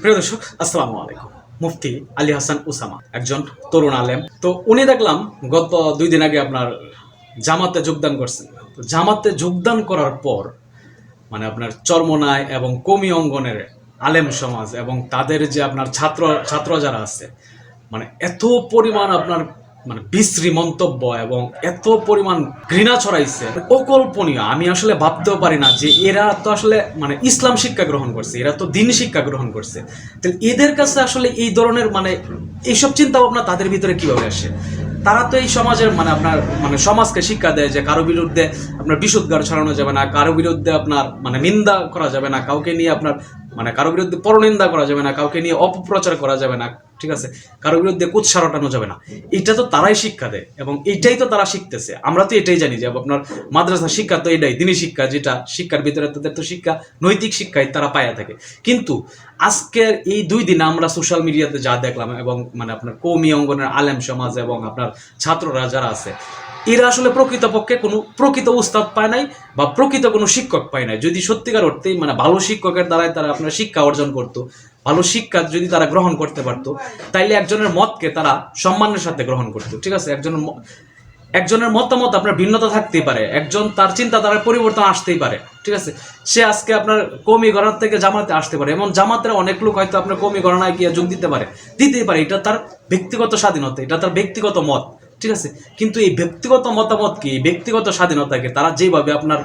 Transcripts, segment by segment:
প্রিয় দর্শক, আসসালামু আলাইকুম। মুফতি আলী হাসান উসামা, একজন তরুণ আলেম। তো উনি দেখলাম গত দুই দিন আগে আপনার জামাতে যোগদান করছেন। তো জামাতে যোগদান করার পর মানে আপনার চর্মনায় এবং কমি অঙ্গনের আলেম সমাজ এবং তাদের যে আপনার ছাত্র ছাত্র যারা আছে মানে এত পরিমাণ আপনার মানে বিশ্রী মন্তব্য এবং এত পরিমাণ ঘৃণা ছড়াইছে। অকল্পনীয়। আমি আসলে ভাবতেও পারি না যে এরা তো আসলে মানে ইসলাম শিক্ষা গ্রহণ করছে, এরা তো দিন শিক্ষা গ্রহণ করছে। তো এদের কাছে আসলে এই ধরনের মানে এইসব চিন্তা ভাবনা তাদের ভিতরে কীভাবে আসে? তারা তো এই সমাজের মানে আপনার মানে সমাজকে শিক্ষা দেয় যে কারও বিরুদ্ধে আপনার বিশুদ্ধার ছড়ানো যাবে না, কারও বিরুদ্ধে আপনার মানে নিন্দা করা যাবে না, কাউকে নিয়ে আপনার মানে কারও বিরুদ্ধে পরনিন্দা করা যাবে না, কাউকে নিয়ে অপপ্রচার করা যাবে না। ঠিক আছে? কারও বিরুদ্ধে কুৎসা রটানো যাবে না। এটা তো তারাই শিক্ষা দেয় এবং এইটাই তো তারা শিখতেছে। আমরা তো এটাই জানি যে আপনার মাদ্রাসা শিক্ষা তো এটাই, দিনী শিক্ষা যেটা, শিক্ষার ভিতরে তাদের তো শিক্ষা, নৈতিক শিক্ষাই তারা পায়া থাকে। কিন্তু আজকের এই দুই দিনে আমরা সোশ্যাল মিডিয়াতে যা দেখলাম এবং মানে আপনার কৌমি অঙ্গনের আলেম সমাজ এবং আপনার ছাত্ররা যারা আছে এরা আসলে প্রকৃতপক্ষে কোনো প্রকৃত উস্তাদ পায় নাই বা প্রকৃত কোনো শিক্ষক পায় নাই। যদি সত্যিকার অর্থেই মানে ভালো শিক্ষকের দ্বারাই তারা আপনার শিক্ষা অর্জন করতো, ভালো শিক্ষা যদি তারা গ্রহণ করতে পারতো, তাইলে একজনের মতকে তারা সম্মানের সাথে গ্রহণ করতো, ঠিক আছে? একজনের একজনের মতামত আপনার ভিন্নতা থাকতেই পারে, একজন তার চিন্তাধারার পরিবর্তন আসতেই পারে, ঠিক আছে? সে আজকে আপনার কমি গণনা থেকে জামাতে আসতে পারে, এমন জামাতের অনেক লোক হয়তো আপনার কমি গণনায় গিয়ে যোগ দিতে পারে, দিতেই পারে। এটা তার ব্যক্তিগত স্বাধীনতা, এটা তার ব্যক্তিগত মত। ঠিক আছে? কিন্তু এই ব্যক্তিগত মতামত কি? এই ব্যক্তিগত স্বাধীনতাকে তারা যেভাবে আপনার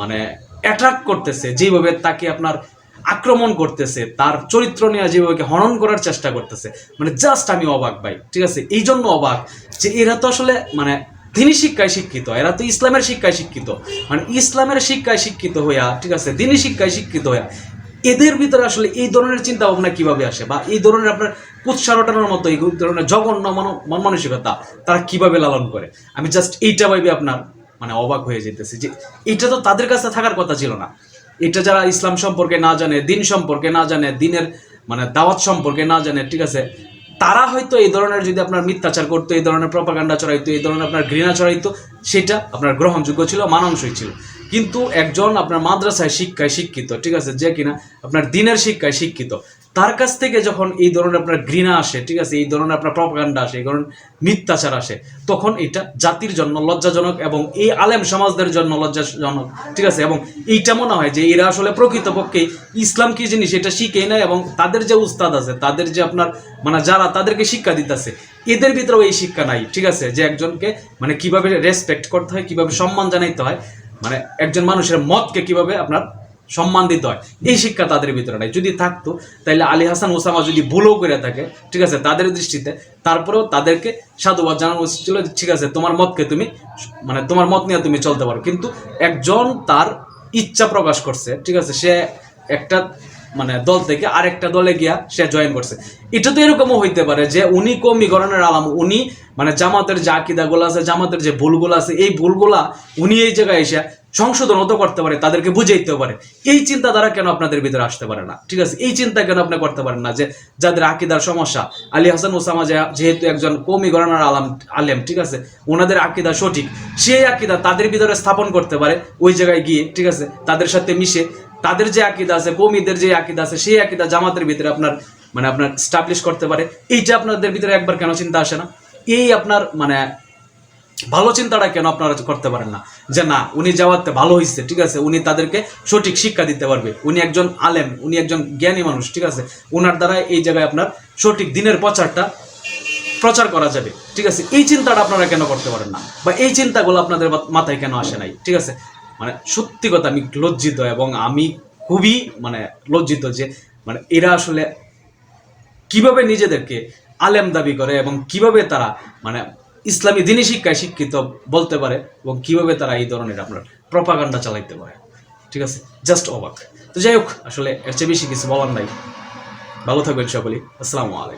মানে অ্যাট্রাক্ট করতেছে যেভাবে তাকে আপনার আক্রমণ করতেছে, তার চরিত্র নিয়ে যেভাবে হনন করার চেষ্টা করতেছে মানে জাস্ট আমি অবাক ভাই, ঠিক আছে? এই জন্য অবাক যে এরা তো আসলে মানে দিনী শিক্ষায় শিক্ষিত, এরা তো ইসলামের শিক্ষায় শিক্ষিত। মানে ইসলামের শিক্ষায় শিক্ষিত হইয়া, ঠিক আছে? দিনী শিক্ষায় শিক্ষিত হইয়া এদের ভিতরে আসলে এই ধরনের চিন্তা ভাবনা কীভাবে আসে? বা এই ধরনের আপনার কুৎসারটানোর মতো, এই ধরনের জঘন্য মন, মানসিকতা তারা কীভাবে লালন করে? আমি জাস্ট এইটা ভাবে আপনার মানে অবাক হয়ে যেতেছি যে এটা তো তাদের কাছে থাকার কথা ছিল না। এটা যারা ইসলাম সম্পর্কে না জানে, দিন সম্পর্কে না জানে, দিনের মানে দাওয়াত সম্পর্কে না জানে, ঠিক আছে? তারা হয়তো এই ধরনের যদি আপনার মিথ্যাচার করতো, এই ধরনের প্রপাগান্ডা চড়াইতো, এই ধরনের আপনার ঘৃণা চড়াইতো, সেটা আপনার গ্রহণযোগ্য ছিল, মানানসই ছিল। কিন্তু একজন আপনার মাদ্রাসায় শিক্ষায় শিক্ষিত, ঠিক আছে, যে কিনা আপনার দিনের শিক্ষায় শিক্ষিত তার কাছ থেকে যখন এই ধরনের আপনার ঘৃণা আসে, ঠিক আছে, এই ধরনের আপনার প্রপাগান্ডা আসে, এই ধরনের মিথ্যাচার আসে, তখন এটা জাতির জন্য লজ্জাজনক এবং এই আলেম সমাজদের জন্য লজ্জাজনক, ঠিক আছে? এবং এইটা মনে হয় যে এরা আসলে প্রকৃতপক্ষে ইসলাম কি জিনিস এটা শিখেই নেয় এবং তাদের যে উস্তাদ আছে, তাদের যে আপনার মানে যারা তাদেরকে শিক্ষা দিতেছে, এদের ভিতরেও এই শিক্ষা নাই, ঠিক আছে? যে একজনকে মানে কীভাবে রেসপেক্ট করতে হয়, কীভাবে সম্মান জানাইতে হয় মানে একজন মানুষের মতকে কীভাবে আপনার সম্মান দিতে হয়। এই শিক্ষা তাদের ভিতরে নাই। যদি থাকতো তাহলে আলী হাসান ওসামা যদি ভুলও করে থাকে, ঠিক আছে, তাদের দৃষ্টিতে, তারপরেও তাদেরকে সাধুবাদ জানানো উচিত ছিল ঠিক আছে, তোমার মতকে তুমি মানে তোমার মত নিয়ে তুমি চলতে পারো। কিন্তু একজন তার ইচ্ছা প্রকাশ করছে, ঠিক আছে, সে একটা মানে দল থেকে আরেকটা দলে গিয়া সে জয়েন করছে। এটা তো এরকমও হইতে পারে যে, উনি কমি গণনের আলাম, উনি মানে জামাতের যে আকিদাগুলো আছে, জামাতের যে ভুলগুলো আছে, এই ভুলগুলা উনি এই জায়গায় এসে সংশোধন হতে করতে পারে, তাদেরকে বুঝাইতে পারে। এই চিন্তাধারা কেন আপনাদের ভিতরে আসতে পারে না? ঠিক আছে, এই চিন্তা কেন আপনি করতে পারেন না যে যাদের আকিদার সমস্যা? আলী হাসান ওসামা যেহেতু একজন কমি গণনার আলাম আলেম, ঠিক আছে, ওনাদের আকিদা সঠিক। সেই আকিদা তাদের ভিতরে স্থাপন করতে পারে ওই জায়গায় গিয়ে, ঠিক আছে, তাদের সাথে মিশে। তাদের যে আকিদা আছে কমিদের যে আকিদা আছে, সেই আকিদা জামাতের ভিতরে আপনার মানে আপনার স্টাবলিশ করতে পারে। এইটা আপনাদের ভিতরে একবার কেন চিন্তা আসে না? এই আপনার মানে ভালো চিন্তাটা কেন আপনারা করতে পারেন না? যে না, উনি যাওয়াতে ভালো হয়েছে ঠিক আছে? উনি তাদেরকে সঠিক শিক্ষা দিতে পারবে। উনি একজন আলেম, উনি একজন জ্ঞানী মানুষ, ঠিক আছে? ওনার দ্বারা এই জায়গায় আপনার সঠিক দিনের প্রচারটা প্রচার করা যাবে, ঠিক আছে? এই চিন্তাটা আপনারা কেন করতে পারেন না? বা এই চিন্তাগুলো আপনাদের মাথায় কেন আসে নাই, ঠিক আছে? মানে সত্যি কথা, আমি লজ্জিত এবং আমি খুবই মানে লজ্জিত যে মানে এরা আসলে কীভাবে নিজেদেরকে আলেম দাবি করে এবং কীভাবে তারা মানে ইসলামী দিনী শিক্ষায় শিক্ষিত বলতে পারে এবং কীভাবে তারা এই ধরনের আপনার প্রপাগান্ডা চালাইতে পারে। ঠিক আছে? জাস্ট অবাক। তো যাই হোক, আসলে এর চেয়ে বেশি কিছু বলার নাই। ভালো থাকবেন সকলেই। আসসালামু আলাইকুম।